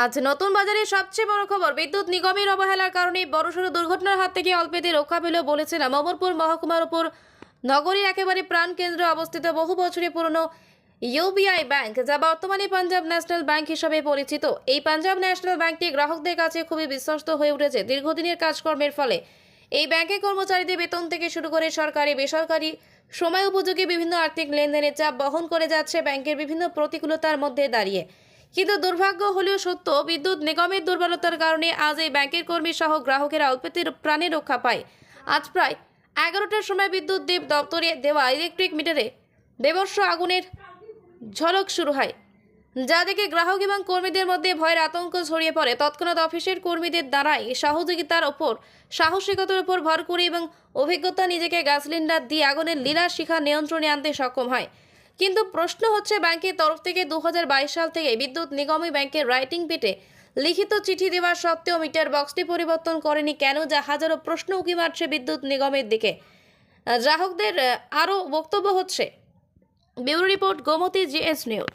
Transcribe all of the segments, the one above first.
আজ নতুন বাজারে সবচেয়ে বড় খবর, বিদ্যুৎ নিগমের অবহেলার কারণে বড়সড় দুর্ঘটনার হাত থেকে অল্পেতে রক্ষা পেল বলেছেন মমরপুর মহকুমার উপর। নগরীর একেবারে প্রাণকেন্দ্রে অবস্থিত বহু বছরের পুরনো ইউবিআই ব্যাংক, যা বর্তমানে পাঞ্জাব ন্যাশনাল ব্যাংক হিসেবে পরিচিত। এই পাঞ্জাব ন্যাশনাল ব্যাংকটি গ্রাহকদের কাছে খুবই বিশ্বস্ত হয়ে উঠেছে। দীর্ঘদিনের কাজকর্মের ফলে এই ব্যাংকের কর্মচারীদের বেতন থেকে শুরু করে সরকারি, বেসরকারি, সময় উপযোগী বিভিন্ন আর্থিক লেনদেনের চাপ বহন করে যাচ্ছে ব্যাংকের বিভিন্ন প্রতিকূলতার মধ্যে দাঁড়িয়ে। কিন্তু দুর্ভাগ্য হলেও সত্য, বিদ্যুৎ নিগমের দুর্বলতার কারণে আজ এই ব্যাংকের কর্মী সহ গ্রাহকেরা অল্পতে প্রাণে রক্ষা পায়। আজ প্রায় এগারোটার সময় বিদ্যুৎ দ্বীপ দপ্তরে দেওয়া ইলেকট্রিক মিটারে দেবস্ব আগুনের ঝলক শুরু হয়, যা দেখে গ্রাহক এবং কর্মীদের মধ্যে ভয়ের আতঙ্ক ছড়িয়ে পড়ে। তৎক্ষণাৎ অফিসের কর্মীদের দ্বারাই সহযোগিতার ওপর, সাহসিকতার উপর ভর করে এবং অভিজ্ঞতা নিজেকে গ্যাস সিলিন্ডার দিয়ে আগুনের লীলা শিখা নিয়ন্ত্রণে আনতে সক্ষম হয়। কিন্তু প্রশ্ন হচ্ছে ব্যাংকের তরফ থেকে দু হাজার বাইশ সাল থেকে বিদ্যুৎ নিগমই ব্যাংকের রাইটিং পিটে লিখিত চিঠি দেওয়ার সত্ত্বেও মিটার বক্সটি পরিবর্তন করেনি কেন যা হাজারো প্রশ্ন উঁকি মারছে বিদ্যুৎ নিগমের দিকে। গ্রাহকদের আরও বক্তব্য হচ্ছে। Bureau report Gomati GS news.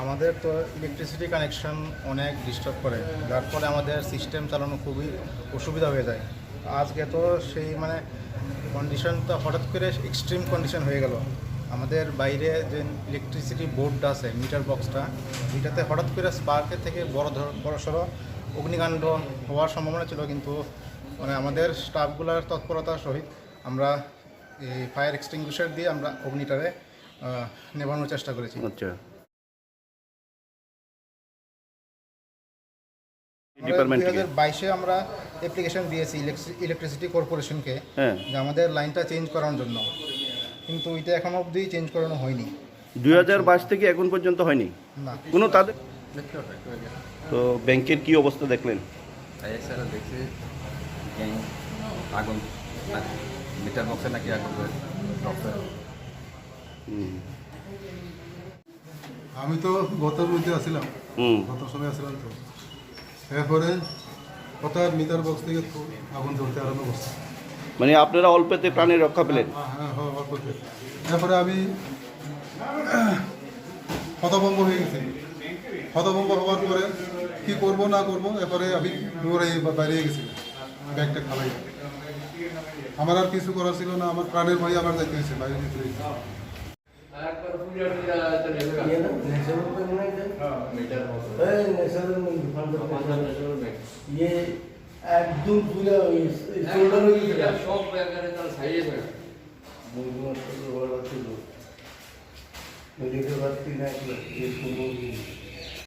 আমাদের তো ইলেকট্রিসিটি কানেকশন অনেক ডিস্টার্ব করে। যার ফলে আমাদের সিস্টেম চালানো খুবই অসুবিধা হয়ে যায়। আজকে তো সেই মানে কন্ডিশনটা হঠাৎ করে এক্সট্রিম কন্ডিশন হয়ে গেল। আমাদের বাইরে যে ইলেকট্রিসিটি বোর্ডটা আছে মিটার বক্সটা এটাতে হঠাৎ করে স্পার্কের থেকে বড় ধর, বড় সড়ো অগ্নিকাণ্ড হওয়ার সম্ভাবনা ছিল কিন্তু মানে আমাদের স্টাফগুলোর তৎপরতার সহিত আমরা এই ফায়ার এক্সটিংগুইশার দিয়ে আমরা অগ্নিটারে নেভানোর চেষ্টা করেছি। আচ্ছা। ডিপার্টমেন্ট থেকে। আমরা অ্যাপ্লিকেশন দিয়েছি ইলেকট্রিসিটি কর্পোরেশনকে হ্যাঁ। যে আমাদের লাইনটা চেঞ্জ করার জন্য। কিন্তু এটা এখন অবধি চেঞ্জ করানো হয়নি। দুই হাজার বাইশ থেকে এখন পর্যন্ত হয়নি? না। কোনো তাদের তো ব্যাংকের কি অবস্থা দেখলেন? আইএসআর দেখছি আগুন মিটার বক্সে নাকি আগুন হুম। আমি তো গত রুইতে আসছিলাম হুম। গত সময় আসছিলাম তো। এরপরে হঠাৎ মিটার বক্স থেকে আগুন জ্বলতে আরম্ভ করছে। মানে আপনারা অল্পেতে প্রাণে রক্ষা পেলেন? হ্যাঁ হ্যাঁ হ্যাঁ, অল্প এরপরে আমি হতভম্ব হয়ে গেছি। হতভম্ব হওয়ার পরে কি করব না করব এরপরে আমি দৌড়ে বাইরে গেছি ব্যাগটা খালাই। আমার আর কিছু করার ছিল না আমার প্রাণের ভয়ে আমার যাইতে হয়েছে বাইরে যেতে হয়েছে। ये একদম পুরো শোল্ডার হয়ে গেছে সব ব্যাপারে তার সাইয়ে থাকে মুরগি ছিল মেডিকেল পাচ্ছি না এই সুন্দর